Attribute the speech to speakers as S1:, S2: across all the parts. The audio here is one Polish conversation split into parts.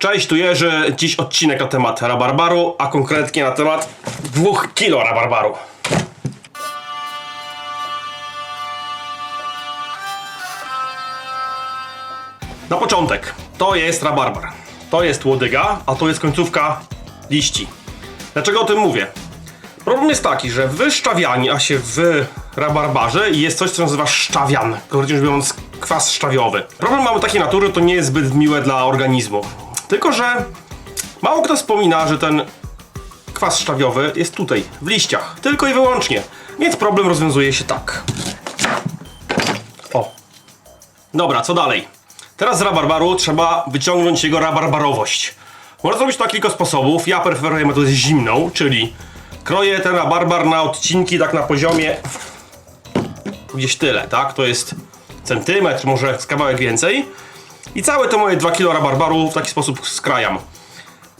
S1: Cześć, tu Jerzy. Dziś odcinek na temat rabarbaru, a konkretnie na temat 2 kilo rabarbaru. Na początek, to jest rabarbar. To jest łodyga, a to jest końcówka liści. Dlaczego o tym mówię? Problem jest taki, że w szczawiani, a się w rabarbarze jest coś, co nazywa szczawian. Krótko rzecz biorąc, kwas szczawiowy. Problem mamy takiej natury, to nie jest zbyt miłe dla organizmu. Tylko, że mało kto wspomina, że ten kwas szczawiowy jest tutaj, w liściach. Tylko i wyłącznie. Więc problem rozwiązuje się tak. O. Dobra, co dalej? Teraz z rabarbaru trzeba wyciągnąć jego rabarbarowość. Można zrobić to na kilka sposobów. Ja preferuję metodę zimną, czyli kroję ten rabarbar na odcinki tak na poziomie gdzieś tyle, tak? To jest centymetr, może z kawałek więcej. I całe to moje 2 kg rabarbaru w taki sposób skrajam.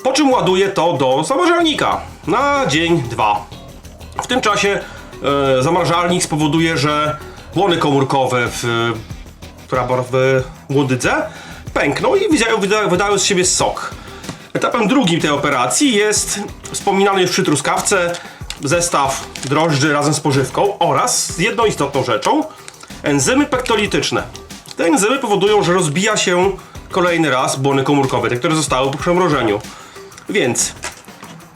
S1: Po czym ładuję to do zamrażalnika na dzień, dwa. W tym czasie e, zamrażalnik spowoduje, że błony komórkowe w, w, łodydze pękną i wydają, wyda- wydają z siebie sok. Etapem drugim tej operacji jest wspominany już przy truskawce zestaw drożdży razem z pożywką oraz jedną istotną rzeczą enzymy pektolityczne. Te enzymy powodują, że rozbija się kolejny raz błony komórkowe, te, które zostały po przemrożeniu. Więc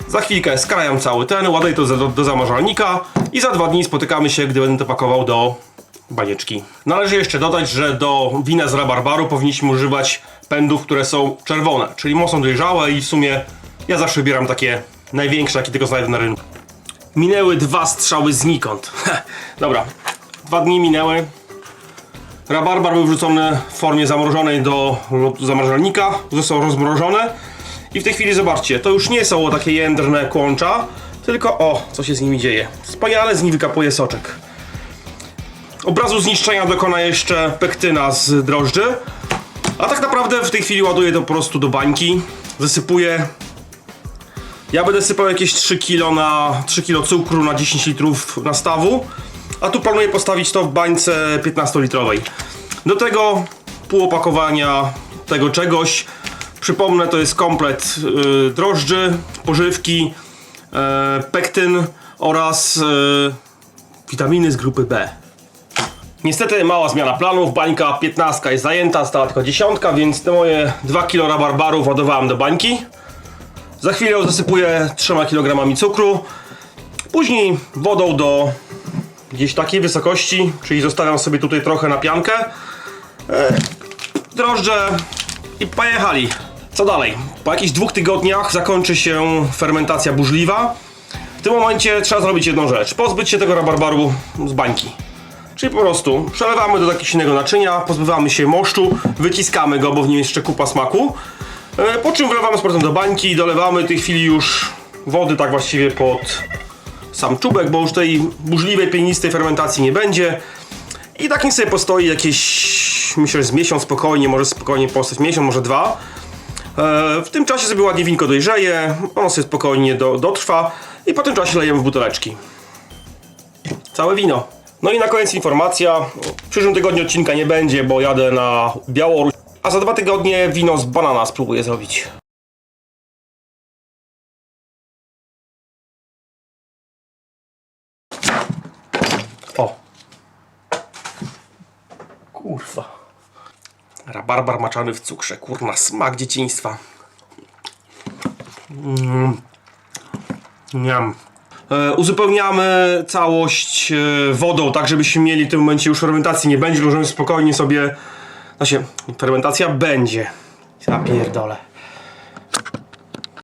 S1: za chwilkę skrajam cały ten, ładuję to do, do zamrażalnika i za dwa dni spotykamy się, gdy będę to pakował do banieczki. Należy jeszcze dodać, że do wina z rabarbaru powinniśmy używać pędów, które są czerwone, czyli mocno dojrzałe i w sumie ja zawsze wybieram takie największe, jakie tylko znajdę na rynku. Minęły dwa strzały znikąd. Dobra, dwa dni minęły. Rabarbar był wrzucony w formie zamrożonej do zamrażalnika, został rozmrożony. I w tej chwili zobaczcie, to już nie są takie jędrne kłącza, tylko o, co się z nimi dzieje. Wspaniale z nich wykapuje soczek. Obrazu zniszczenia dokona jeszcze pektyna z drożdży, a tak naprawdę w tej chwili ładuję to po prostu do bańki, zasypuję ja będę sypał jakieś 3 kg na 3 kg cukru na 10 litrów nastawu, a tu planuję postawić to w bańce 15-litrowej. Do tego pół opakowania tego czegoś. Przypomnę, to jest komplet y, drożdży, pożywki, y, pektyn oraz y, witaminy z grupy B. Niestety mała zmiana planów, bańka 15 jest zajęta, stała tylko 10, więc te moje 2 kg rabarbarów ładowałem do bańki. Za chwilę zasypuję 3 kg cukru. Później wodą do gdzieś takiej wysokości, czyli zostawiam sobie tutaj trochę na piankę. E, drożdże i pojechali. Co dalej? Po jakichś dwóch tygodniach zakończy się fermentacja burzliwa. W tym momencie trzeba zrobić jedną rzecz. Pozbyć się tego rabarbaru z bańki. Czyli po prostu przelewamy do jakiegoś innego naczynia, pozbywamy się moszczu, wyciskamy go, bo w nim jest jeszcze kupa smaku. E, Po czym wlewamy z powrotem do bańki, dolewamy w tej chwili już wody tak właściwie pod sam czubek, bo już tej burzliwej, pienistej fermentacji nie będzie. I tak niech sobie postoi jakieś, myślę, że z miesiąc spokojnie, może spokojnie postać miesiąc, może dwa. E, W tym czasie sobie ładnie winko dojrzeje, ono sobie spokojnie do, dotrwa i po tym czasie lejemy w buteleczki. Całe wino. No i na koniec informacja. W przyszłym tygodniu odcinka nie będzie, bo jadę na Białoruś. A za dwa tygodnie wino z banana spróbuję zrobić. Kurwa. Rabarbar maczany w cukrze. Kurna, smak dzieciństwa. Mm. Niam. E, uzupełniamy całość e, wodą, tak żebyśmy mieli w tym momencie już fermentacji nie będzie, możemy spokojnie sobie... Znaczy, fermentacja będzie. Ja pierdolę.